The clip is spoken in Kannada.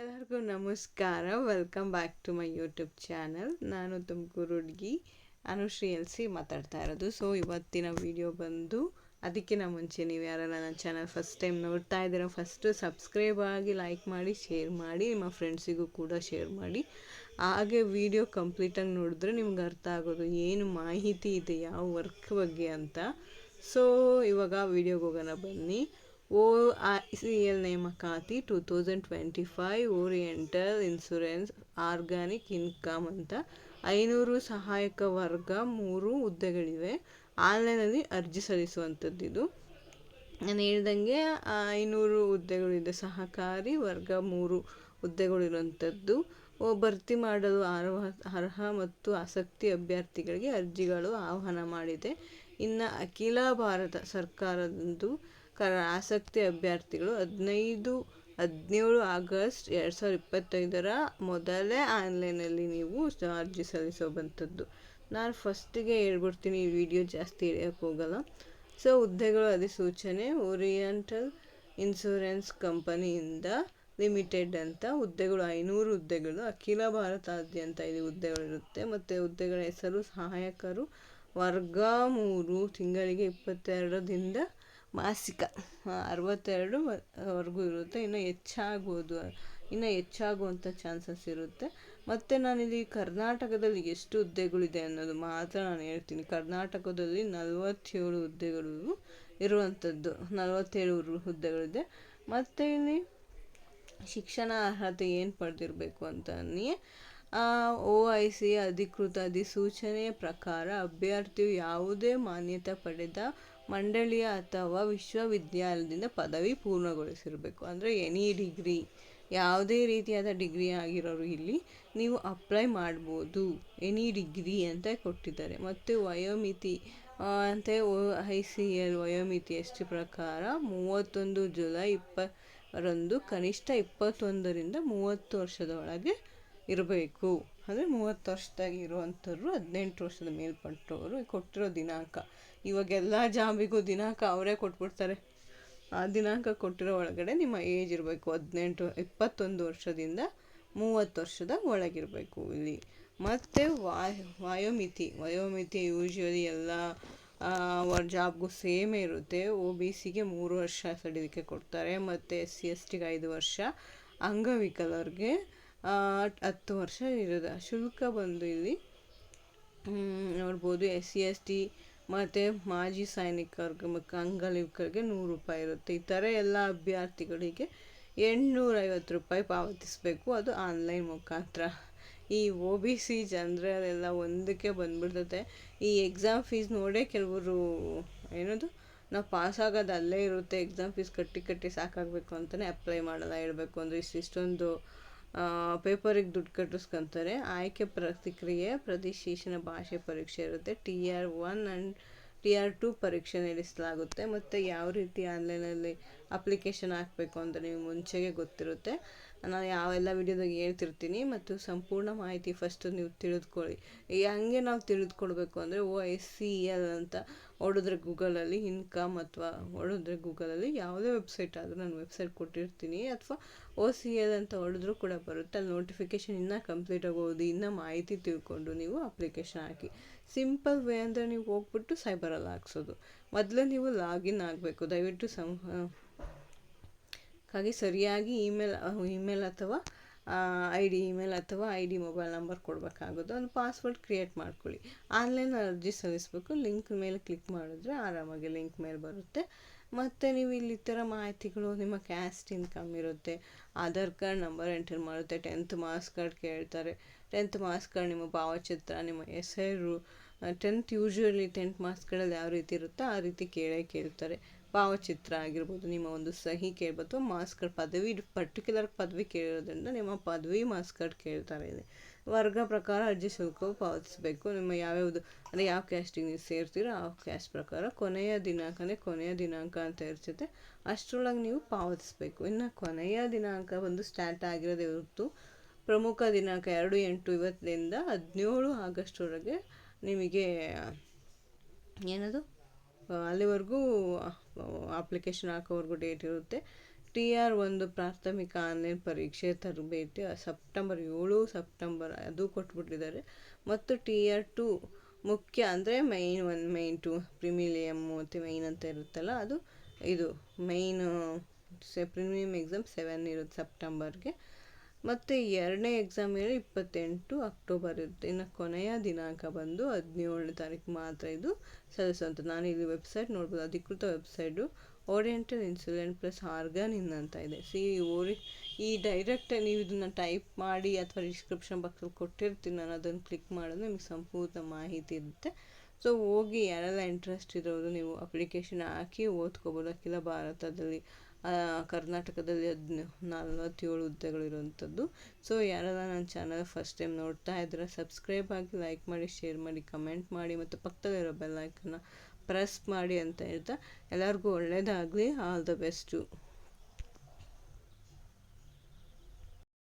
ಎಲ್ಲರಿಗೂ ನಮಸ್ಕಾರ. Welcome back to my YouTube channel ನಾನು ತುಮಕೂರು ಹುಡುಗಿ ಅನುಶ್ರೀ ಎಲ್ ಸಿ ಮಾತಾಡ್ತಾ ಇರೋದು. ಸೊ ಇವತ್ತಿನ ವಿಡಿಯೋ ಬಂದು ಅದಕ್ಕಿಂತ ಮುಂಚೆ ನೀವು ಯಾರೆಲ್ಲ ನನ್ನ ಚಾನಲ್ ಫಸ್ಟ್ ಟೈಮ್ ನೋಡ್ತಾ ಇದ್ದೀರೋ ಫಸ್ಟು ಸಬ್ಸ್ಕ್ರೈಬ್ ಆಗಿ ಲೈಕ್ ಮಾಡಿ ಶೇರ್ ಮಾಡಿ, ನಿಮ್ಮ ಫ್ರೆಂಡ್ಸಿಗೂ ಕೂಡ ಶೇರ್ ಮಾಡಿ. ಹಾಗೆ ವಿಡಿಯೋ ಕಂಪ್ಲೀಟಾಗಿ ನೋಡಿದ್ರೆ ನಿಮ್ಗೆ ಅರ್ಥ ಆಗೋದು ಏನು ಮಾಹಿತಿ ಇದೆ, ಯಾವ ವರ್ಕ್ ಬಗ್ಗೆ ಅಂತ. ಸೊ ಇವಾಗ ವಿಡಿಯೋಗೆ ಹೋಗೋಣ ಬನ್ನಿ. ಸಿ, ಎಲ್ ನೇಮಕಾತಿ two thousand twenty five oriental insurance organic income ಅಂತ. ಐನೂರು ಸಹಾಯಕ ವರ್ಗ ಮೂರು ಹುದ್ದೆಗಳಿವೆ. ಆನ್ಲೈನಲ್ಲಿ ಅರ್ಜಿ ಸಲ್ಲಿಸುವಂಥದ್ದು ಇದು. ನಾನು ಹೇಳ್ದಂಗೆ ಐನೂರು ಹುದ್ದೆಗಳಿದೆ. ಸಹಕಾರಿ ವರ್ಗ ಮೂರು ಹುದ್ದೆಗಳಿರುವಂಥದ್ದು. ಭರ್ತಿ ಮಾಡಲು ಅರ್ಹ ಅರ್ಹ ಮತ್ತು ಆಸಕ್ತಿ ಅಭ್ಯರ್ಥಿಗಳಿಗೆ ಅರ್ಜಿಗಳು ಆಹ್ವಾನ ಮಾಡಿದೆ. ಇನ್ನು ಅಖಿಲ ಭಾರತ ಸರ್ಕಾರದಂದು ಕ ಆಸಕ್ತಿ ಅಭ್ಯರ್ಥಿಗಳು ಹದಿನೈದು, ಹದಿನೇಳು ಆಗಸ್ಟ್ ಎರಡು ಸಾವಿರ ಇಪ್ಪತ್ತೈದರ ಮೊದಲೇ ಆನ್ಲೈನಲ್ಲಿ ನೀವು ಅರ್ಜಿ ಸಲ್ಲಿಸೋವಂಥದ್ದು. ನಾನು ಫಸ್ಟಿಗೆ ಹೇಳ್ಬಿಡ್ತೀನಿ ಈ ವಿಡಿಯೋ ಜಾಸ್ತಿ ಎಳೆಯೋಕ್ಕೆ ಹೋಗಲ್ಲ. ಸೊ, ಹುದ್ದೆಗಳು ಅಧಿಸೂಚನೆ, ಓರಿಯೆಂಟಲ್ ಇನ್ಶೂರೆನ್ಸ್ ಕಂಪನಿಯಿಂದ ಲಿಮಿಟೆಡ್ ಅಂತ ಹುದ್ದೆಗಳು, ಐನೂರು ಹುದ್ದೆಗಳು, ಅಖಿಲ ಭಾರತಾದ್ಯಂತ ಇಲ್ಲಿ ಹುದ್ದೆಗಳಿರುತ್ತೆ. ಮತ್ತು ಹುದ್ದೆಗಳ ಹೆಸರು ಸಹಾಯಕರು ವರ್ಗ ಮೂರು, ತಿಂಗಳಿಗೆ ಇಪ್ಪತ್ತೆರಡರಿಂದ ಮಾಸಿಕ ಅರವತ್ತೆರಡು ವರೆಗೂ ಇರುತ್ತೆ. ಇನ್ನು ಹೆಚ್ಚಾಗ್ಬೋದು ಇನ್ನು ಹೆಚ್ಚಾಗುವಂಥ ಚಾನ್ಸಸ್ ಇರುತ್ತೆ. ಮತ್ತು ನಾನಿಲ್ಲಿ ಕರ್ನಾಟಕದಲ್ಲಿ ಎಷ್ಟು ಹುದ್ದೆಗಳಿದೆ ಅನ್ನೋದು ಮಾತ್ರ ನಾನು ಹೇಳ್ತೀನಿ. ಕರ್ನಾಟಕದಲ್ಲಿ ನಲವತ್ತೇಳು ಹುದ್ದೆಗಳು ಇರುವಂಥದ್ದು, ನಲವತ್ತೇಳು ಹುದ್ದೆಗಳಿದೆ. ಮತ್ತು ಇಲ್ಲಿ ಶಿಕ್ಷಣ ಅರ್ಹತೆ ಏನು ಪಡೆದಿರಬೇಕು ಅಂತ ಸಿ ಅಧಿಕೃತ ಅಧಿಸೂಚನೆಯ ಪ್ರಕಾರ ಅಭ್ಯರ್ಥಿಯು ಯಾವುದೇ ಮಾನ್ಯತೆ ಪಡೆದ ಮಂಡಳಿಯ ಅಥವಾ ವಿಶ್ವವಿದ್ಯಾಲಯದಿಂದ ಪದವಿ ಪೂರ್ಣಗೊಳಿಸಿರಬೇಕು. ಅಂದರೆ ಎನಿ ಡಿಗ್ರಿ ಯಾವುದೇ ರೀತಿಯಾದ ಡಿಗ್ರಿ ಆಗಿರೋರು ಇಲ್ಲಿ ನೀವು ಅಪ್ಲೈ ಮಾಡ್ಬೋದು. ಎನಿ ಡಿಗ್ರಿ ಅಂತ ಕೊಟ್ಟಿದ್ದಾರೆ. ಮತ್ತು ವಯೋಮಿತಿ ಅಂತ ಐ ಸಿ ಎಲ್ ವಯೋಮಿತಿ ಎಷ್ಟು ಪ್ರಕಾರ ಮೂವತ್ತೊಂದು ಜುಲೈ ಇಪ್ಪತ್ತರಂದು ಕನಿಷ್ಠ ಇಪ್ಪತ್ತೊಂದರಿಂದ ಮೂವತ್ತು ವರ್ಷದ ಒಳಗೆ ಇರಬೇಕು. ಅಂದರೆ ಮೂವತ್ತು ವರ್ಷದಾಗಿ ಇರುವಂಥವ್ರು ಹದಿನೆಂಟು ವರ್ಷದ ಮೇಲ್ಪಟ್ಟವರು ಕೊಟ್ಟಿರೋ ದಿನಾಂಕ. ಇವಾಗೆಲ್ಲ ಜಾಬಿಗೂ ದಿನಾಂಕ ಅವರೇ ಕೊಟ್ಬಿಡ್ತಾರೆ. ಆ ದಿನಾಂಕ ಕೊಟ್ಟಿರೋ ಒಳಗಡೆ ನಿಮ್ಮ ಏಜ್ ಇರಬೇಕು. ಹದಿನೆಂಟು, ಇಪ್ಪತ್ತೊಂದು ವರ್ಷದಿಂದ ಮೂವತ್ತು ವರ್ಷದ ಒಳಗಿರಬೇಕು ಇಲ್ಲಿ. ಮತ್ತು ವಾಯ್, ವಯೋಮಿತಿ. ವಯೋಮಿತಿ ಯೂಶ್ವಲಿ ಎಲ್ಲ ಜಾಬ್ಗೂ ಸೇಮೇ ಇರುತ್ತೆ. ಒ ಬಿ ಸಿಗೆ ಮೂರು ವರ್ಷ ಸಡಿಲಿಕ್ಕೆ ಕೊಡ್ತಾರೆ. ಮತ್ತು ಎಸ್ ಸಿ, ಎಸ್ ಟಿಗೆ ಐದು ವರ್ಷ. ಅಂಗವಿಕಲರಿಗೆ ಹತ್ತು ವರ್ಷ ಇರೋದು. ಶುಲ್ಕ ಬಂದು ಇಲ್ಲಿ ನೋಡ್ಬೋದು. ಎಸ್ ಸಿ ಎಸ್ ಟಿ ಮತ್ತು ಮಾಜಿ ಸೈನಿಕರಿಗೆ ಮತ್ತು ನೂರು ರೂಪಾಯಿ ಇರುತ್ತೆ. ಈ ಥರ ಎಲ್ಲ ಅಭ್ಯರ್ಥಿಗಳಿಗೆ ಎಂಟುನೂರೈವತ್ತು ರೂಪಾಯಿ ಪಾವತಿಸಬೇಕು. ಅದು ಆನ್ಲೈನ್ ಮುಖಾಂತರ. ಈ ಓ ಬಿ ಸಿ ಜನರಲ್ಲೆಲ್ಲ ಒಂದಕ್ಕೆ ಬಂದ್ಬಿಡ್ತದೆ ಈ ಎಕ್ಸಾಮ್ ಫೀಸ್ ನೋಡೇ ಕೆಲವರು, ಏನದು, ನಾವು ಪಾಸ್ ಅಲ್ಲೇ ಇರುತ್ತೆ. ಎಕ್ಸಾಮ್ ಫೀಸ್ ಕಟ್ಟಿ ಕಟ್ಟಿ ಸಾಕಾಗಬೇಕು ಅಂತಲೇ ಅಪ್ಲೈ ಮಾಡಲ್ಲ. ಹೇಳಬೇಕು ಅಂದರೆ ಇಷ್ಟಿಷ್ಟೊಂದು ಪೇಪರಿಗೆ ದುಡ್ಡು ಕಟ್ಟಿಸ್ಕೊಂತಾರೆ. ಆಯ್ಕೆ ಪ್ರತಿಕ್ರಿಯೆ ಪ್ರತಿಶೀಶನ ಭಾಷೆ ಪರೀಕ್ಷೆ ಇರುತ್ತೆ. T R one and T R two ಪರೀಕ್ಷೆ ನಡೆಸಲಾಗುತ್ತೆ. ಮತ್ತು ಯಾವ ರೀತಿ ಆನ್ಲೈನಲ್ಲಿ ಅಪ್ಲಿಕೇಶನ್ ಹಾಕಬೇಕು ಅಂತ ನಿಮ್ಗೆ ಮುಂಚೆಗೆ ಗೊತ್ತಿರುತ್ತೆ. ನಾನು ಯಾವೆಲ್ಲ ವಿಡಿಯೋದಾಗ ಹೇಳ್ತಿರ್ತೀನಿ ಮತ್ತು ಸಂಪೂರ್ಣ ಮಾಹಿತಿ ಫಸ್ಟು ನೀವು ತಿಳಿದುಕೊಳ್ಳಿ. ಹಂಗೆ ನಾವು ತಿಳಿದುಕೊಳ್ಬೇಕು ಅಂದರೆ ಓ ಐ ಸಿ ಎಲ್ ಅಂತ ಹೊಡೆದ್ರೆ ಗೂಗಲಲ್ಲಿ ಇನ್ಕಮ್ ಅಥವಾ ಹೊಡೆದ್ರೆ ಗೂಗಲಲ್ಲಿ ಯಾವುದೇ ವೆಬ್ಸೈಟ್ ಆದರೂ ನಾನು ವೆಬ್ಸೈಟ್ ಕೊಟ್ಟಿರ್ತೀನಿ ಅಥವಾ ಓ ಸಿ ಎಲ್ ಅಂತ ಹೊಡೆದ್ರೂ ಕೂಡ ಬರುತ್ತೆ. ಅಲ್ಲಿ ನೋಟಿಫಿಕೇಷನ್ ಇನ್ನೂ ಕಂಪ್ಲೀಟ್ ಆಗೋದು, ಇನ್ನೂ ಮಾಹಿತಿ ತಿಳ್ಕೊಂಡು ನೀವು ಅಪ್ಲಿಕೇಶನ್ ಹಾಕಿ. ಸಿಂಪಲ್ ವೇ ಅಂದರೆ ನೀವು ಹೋಗ್ಬಿಟ್ಟು ಸೈಬರಲ್ಲಿ ಹಾಕ್ಸೋದು. ಮೊದಲೇ ನೀವು ಲಾಗಿನ್ ಆಗಬೇಕು. ದಯವಿಟ್ಟು ಸಂ ಹಾಗೆ ಸರಿಯಾಗಿ ಇಮೇಲ್ ಇಮೇಲ್ ಅಥವಾ ಐ ಡಿ ಇಮೇಲ್ ಅಥವಾ ಐ ಡಿ ಮೊಬೈಲ್ ನಂಬರ್ ಕೊಡಬೇಕಾಗೋದು ಒಂದು ಪಾಸ್ವರ್ಡ್ ಕ್ರಿಯೇಟ್ ಮಾಡ್ಕೊಳ್ಳಿ. ಆನ್ಲೈನ್ ಅರ್ಜಿ ಸಲ್ಲಿಸಬೇಕು. ಲಿಂಕ್ ಮೇಲೆ ಕ್ಲಿಕ್ ಮಾಡಿದ್ರೆ ಆರಾಮಾಗಿ ಲಿಂಕ್ ಮೇಲೆ ಬರುತ್ತೆ. ಮತ್ತು ನೀವು ಇಲ್ಲಿ ಥರ ಮಾಹಿತಿಗಳು ನಿಮ್ಮ ಕ್ಯಾಸ್ಟ್ ಇನ್ಕಮ್ ಇರುತ್ತೆ. ಆಧಾರ್ ಕಾರ್ಡ್ ನಂಬರ್ ಎಂಟರ್ ಮಾಡುತ್ತೆ. ಟೆಂತ್ ಮಾರ್ಕ್ಸ್ ಕಾರ್ಡ್ ಕೇಳ್ತಾರೆ. ಟೆಂತ್ ಮಾರ್ಕ್ಸ್ ಕಾರ್ಡ್ ನಿಮ್ಮ ಭಾವಚಿತ್ರ, ನಿಮ್ಮ ಹೆಸರು, ಟೆಂತ್ ಯೂಶ್ವಲಿ ಟೆಂತ್ ಮಾರ್ಕ್ಸ್ಗಳಲ್ಲಿ ಯಾವ ರೀತಿ ಇರುತ್ತೋ ಆ ರೀತಿ ಕೇಳೇ ಕೇಳ್ತಾರೆ. ಭಾವಚಿತ್ರ ಆಗಿರ್ಬೋದು, ನಿಮ್ಮ ಒಂದು ಸಹಿ ಕೇಳ್ಬೋದು ಮಾರ್ಕ್ಸ್ ಕಾರ್ಡ್ ಪದವಿ ಪರ್ಟಿಕ್ಯುಲರ್ ಪದವಿ ಕೇಳೋದ್ರಿಂದ ನಿಮ್ಮ ಪದವಿ ಮಾರ್ಕ್ಸ್ ಕಾರ್ಡ್ ಕೇಳ್ತಾರೆ ಇದೆ ವರ್ಗ ಪ್ರಕಾರ ಅರ್ಜಿ ಶುಲ್ಕವು ಪಾವತಿಸಬೇಕು. ನಿಮ್ಮ ಯಾವ್ಯಾವುದು ಅಂದರೆ ಯಾವ ಕ್ಯಾಸ್ಟಿಗೆ ನೀವು ಸೇರ್ತೀರೋ ಆ ಕ್ಯಾಸ್ಟ್ ಪ್ರಕಾರ ಕೊನೆಯ ದಿನಾಂಕನೇ ಕೊನೆಯ ದಿನಾಂಕ ಅಂತ ಇರ್ತೈತೆ. ಅಷ್ಟರೊಳಗೆ ನೀವು ಪಾವತಿಸಬೇಕು. ಇನ್ನು ಕೊನೆಯ ದಿನಾಂಕ ಒಂದು ಸ್ಟಾರ್ಟ್ ಆಗಿರೋದೇ ಹೊರತು ಪ್ರಮುಖ ದಿನಾಂಕ ಎರಡು, ಎಂಟು ಇವತ್ತಿನಿಂದ ಹದಿನೇಳು ಆಗಸ್ಟ್ವರೆಗೆ ನಿಮಗೆ ಏನದು? ಅಲ್ಲಿವರೆಗೂ ಅಪ್ಲಿಕೇಶನ್ ಹಾಕೋವರೆಗೂ ಡೇಟ್ ಇರುತ್ತೆ. ಟಿ ಆರ್ ಒಂದು ಪ್ರಾಥಮಿಕ ಆನ್ಲೈನ್ ಪರೀಕ್ಷೆ ತರಬೇತಿ ಸೆಪ್ಟೆಂಬರ್ ಏಳು, ಸೆಪ್ಟೆಂಬರ್ ಅದು ಕೊಟ್ಬಿಟ್ಟಿದ್ದಾರೆ. ಮತ್ತು ಟಿ ಆರ್ ಟು ಮುಖ್ಯ ಅಂದರೆ main one main two preliminary ಮತ್ತು ಮೈನ್ ಅಂತ ಇರುತ್ತಲ್ಲ, ಅದು ಇದು ಮೈನು ಸೆ ಪ್ರಿಮಿಯಮ್ ಎಕ್ಸಾಮ್ ಸೆವೆನ್ ಇರುತ್ತೆ ಸೆಪ್ಟೆಂಬರ್ಗೆ. ಮತ್ತು ಎರಡನೇ ಎಕ್ಸಾಮ್ ಹೇಳಿ ಇಪ್ಪತ್ತೆಂಟು ಅಕ್ಟೋಬರ್ ಇರುತ್ತೆ ಇನ್ನು ಕೊನೆಯ ದಿನಾಂಕ ಬಂದು ಹದಿನೇಳನೇ ತಾರೀಕು ಮಾತ್ರ ಇದು ಸಲ್ಲಿಸುವಂಥ ನಾನು ಇಲ್ಲಿ ವೆಬ್ಸೈಟ್ ನೋಡ್ಬೋದು, ಅಧಿಕೃತ website oriental insurance plus org in ಅಂತ ಇದೆ. ಸಿ ಓರಿ ಈ ಡೈರೆಕ್ಟ್ ನೀವು ಇದನ್ನು ಟೈಪ್ ಮಾಡಿ ಅಥವಾ ಡಿಸ್ಕ್ರಿಪ್ಷನ್ ಬಾಕ್ಸಲ್ಲಿ ಕೊಟ್ಟಿರ್ತೀನಿ, ನಾನು ಅದನ್ನು ಕ್ಲಿಕ್ ಮಾಡಿದ್ರೆ ನಿಮಗೆ ಸಂಪೂರ್ಣ ಮಾಹಿತಿ ಇರುತ್ತೆ. ಸೊ ಹೋಗಿ ಯಾರೆಲ್ಲ ಇಂಟ್ರೆಸ್ಟ್ ಇರೋರು ನೀವು ಅಪ್ಲಿಕೇಶನ್ ಹಾಕಿ ಓದ್ಕೋಬೋದು. ಅಖಿಲ ಭಾರತದಲ್ಲಿ ಕರ್ನಾಟಕದಲ್ಲಿ ಹದಿನ ನಲ್ವತ್ತೇಳು ಹುದ್ದೆಗಳಿರುವಂಥದ್ದು ಸೊ ಯಾರೆಲ್ಲ ನನ್ನ ಚಾನಲ್ ಫಸ್ಟ್ ಟೈಮ್ ನೋಡ್ತಾ ಇದ್ದರೆ ಸಬ್ಸ್ಕ್ರೈಬ್ ಆಗಿ ಲೈಕ್ ಮಾಡಿ ಶೇರ್ ಮಾಡಿ ಕಮೆಂಟ್ ಮಾಡಿ ಮತ್ತು ಪಕ್ಕದಲ್ಲಿರೋ ಬೆಲ್ಲೈಕನ್ನ ಪ್ರೆಸ್ ಮಾಡಿ ಅಂತ ಹೇಳ್ತಾ ಎಲ್ಲರಿಗೂ ಒಳ್ಳೆಯದಾಗಲಿ ಆಲ್ ದ ಬೆಸ್ಟು